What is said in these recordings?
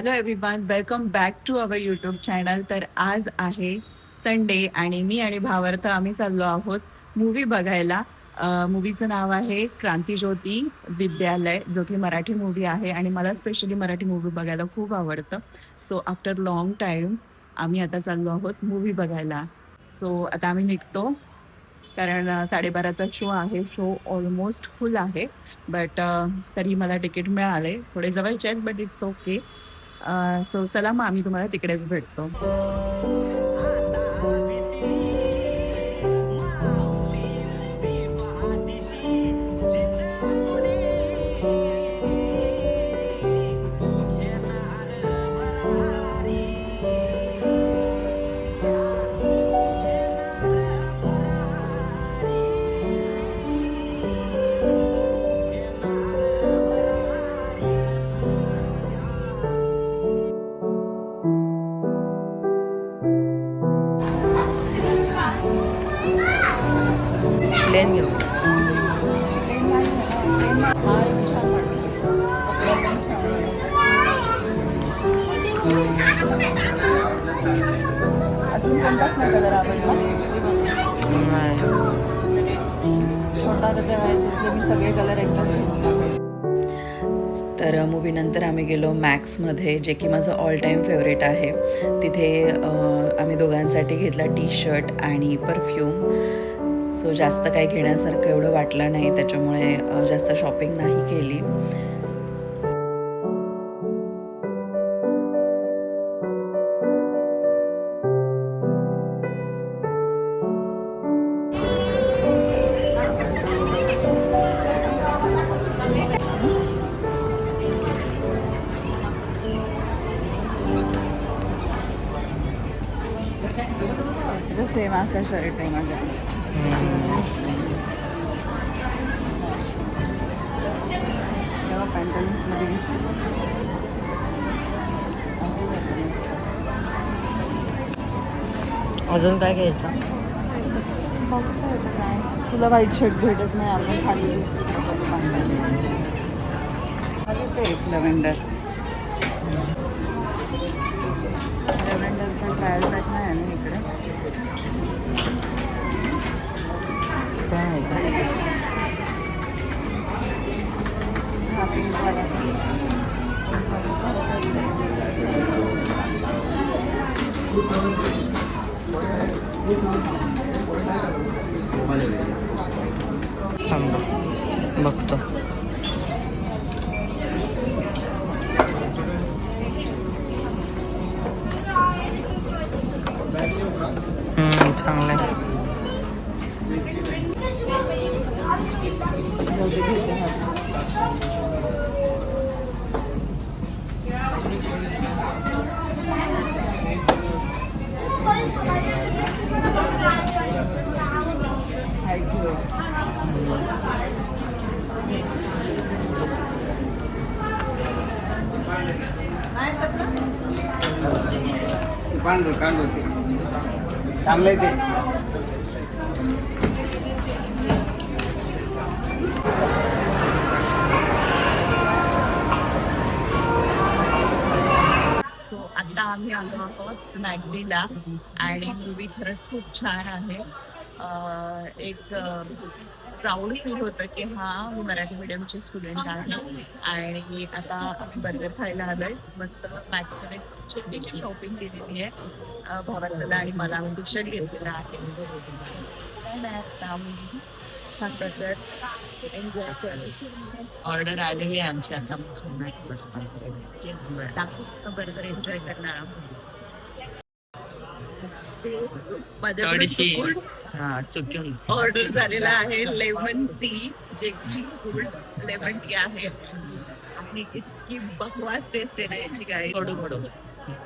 Hello everyone welcome back to our YouTube channel तर आज आहे संडे आणि मी आणि भावार्थ आम्ही चाललो आहोत मूवी बघायला. मूवीचं नाव आहे क्रांतीज्योती विद्यालय जो की मराठी मूवी आहे आणि मला स्पेशली मराठी मूवी बघायला खूप आवडतं. सो आफ्टर लॉंग टाईम आम्ही आता चाललो आहोत मूवी बघायला. सो आता आम्ही निघतो. कारण साडेबाराचा शो आहे. शो ऑलमोस्ट फुल आहे. बट तरी मला तिकीट मिळाले थोडे जवळचे आहेत बट इट्स ओके सो चला मग आम्ही तुम्हाला तिकडेच भेटतो. प्लेन घेऊ अजून कोणताच नाही कलर आवडला छोटा तर तेव्हा मी सगळे कलर एकदाच तर मूवीनंतर आम्ही गेलो मॅक्समध्ये जे की माझं ऑल टाईम फेवरेट आहे. तिथे आम्ही दोघांसाठी घेतला टी शर्ट आणि परफ्यूम सो जास्त काही घेण्यासारखं एवढं वाटलं नाही त्याच्यामुळे जास्त शॉपिंग नाही केली. सेम असा शर्ट आहे माझ्या तेव्हा अजून काय घ्यायचं? तुला व्हाईट शर्ट भेटत नाही आपण खाली. एक लव्हेंडर लव्हेंडरचा ट्रायल बॅग नाही आहे ना इकडे. थांब बघतो हम्म, चांगलं आहे जाऊ दे, घेते हा. हाय पांढरं कांड होते. चांगलं आहे ते. सो आता आम्ही आलो आहोत मॅगडीला आणि मूवी खरंच खूप छान आहे. एक प्राऊड फील होतं की हा मी मराठी मीडियमची स्टुडंट आहे. आणि आता बर्गर खायला आलोय. मस्त मॅक्समध्ये छोटीशी शॉपिंग केलेली आहे. भावाला आणि मला आम्ही टी शर्ट घेतलेला आहे. ऑर्डर आलेली आहे आमची आता बर्गर एन्जॉय करणार आहोत. माझ्याकडून थोडीशी चुकून हा चुकून. ऑर्डर झालेला आहे लेमन टी जे की गुड लेमन टी आहे. आणि इतकी बकवास टेस्ट आहे ना याची काय कडू कडू.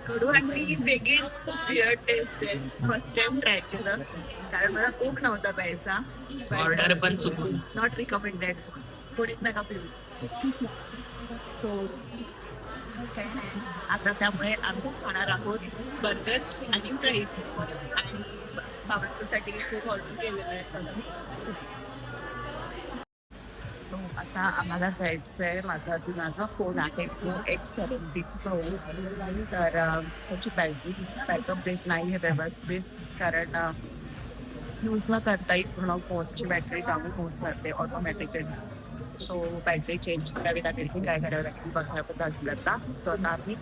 कडू आणि वेगळीच विअर टेस्ट आहे. फर्स्ट टाइम ट्राय केलं. कारण मला कोक नव्हता प्यायचा. ऑर्डर पण चुकून. नॉट रिकमेंडेड कोणीच नका पिऊ. सो आता त्यामुळे आम्ही खाणार आहोत बर्गर आणि फ्राईज. आणि बाबांसाठी खूप ऑर्डर केलेलं आहे. सो आता आम्हाला जायचं आहे माझा अजून माझा फोन आहे. तो एक सेवन्टी प्रो तर त्याची बॅटरी बॅकअप डेट नाही आहे व्यवस्थित. कारण यूज न करता पूर्ण फोनची बॅटरी डाऊन होत जाते ऑटोमॅटिकली सो बॅटरी चेंज करावी लागेल की काय करावं लागेल बघण्याबद्दल आपल्याला सो आता आम्ही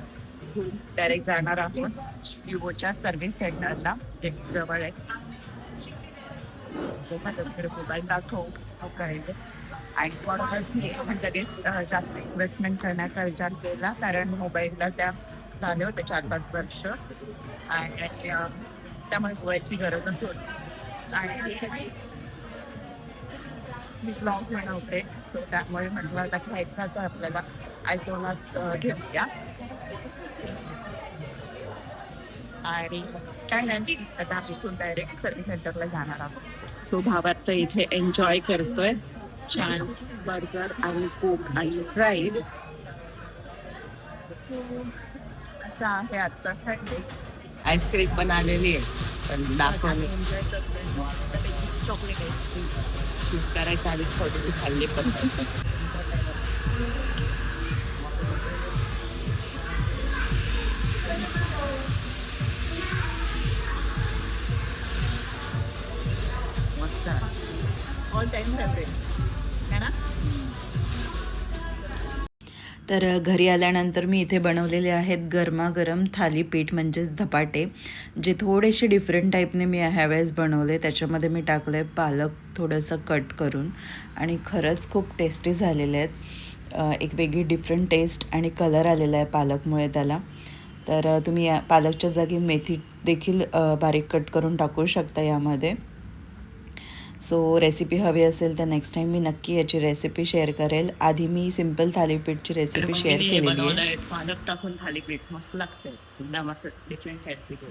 डायरेक्ट जाणार आहोत विवोच्या सर्व्हिस सेंटरला एक जवळ आहे. मोबाईल दाखवू. हो, काय आणि म्हणूनच मी लगेच जास्त इन्व्हेस्टमेंट करण्याचा विचार केला. कारण मोबाईलला त्या झाले होते चार पाच वर्ष. आणि त्यामुळे मोबाईलची गरजच होती. आणि मी ब्लॉग बनवते. सो त्यामुळे म्हटलं आता घ्यायचा तर आपल्याला आयफोनच घेऊया. आणि काय नाही आता इथून डायरेक्ट सर्व्हिस सेंटरला जाणार आहोत. सो भावात तर इथे एन्जॉय करतोय. छान बर्गर आणि कोक आणि फ्राईज सो असा आहे आजचा संडे आईस्क्रीम पण आलेली आहे. पण दाखवली एन्जॉय करतोय. चॉकलेट शूट करायच्या आधी थोडीशी खाल्ली पण. मस्त. ऑल टाइम फेवरेट तर घरी आल्यानंतर मी इथे बनवलेले आहेत गरमागरम थालीपीठ म्हणजेच धपाटे जे थोडेसे डिफरंट टाईपने मी ह्यावेळेस बनवले. त्याच्यामध्ये मी टाकलं आहे पालक थोडंसं कट करून आणि खरंच खूप टेस्टी झालेले आहेत. एक वेगळी डिफरंट टेस्ट आणि कलर आलेला आहे पालकमुळे त्याला. तर तुम्ही या पालकच्या जागी मेथी देखील बारीक कट करून टाकू शकता यामध्ये. सो रेसिपी हवी असेल तर नेक्स्ट टाइम मी नक्की याची रेसिपी शेअर करेल. आधी मी सिंपल थालीपीठची रेसिपी शेअर मी केलेली आहे. बनवलंय पालक टाकून थालीपीठ मस्त लागतंय. एकदम असं डिफरंट केलं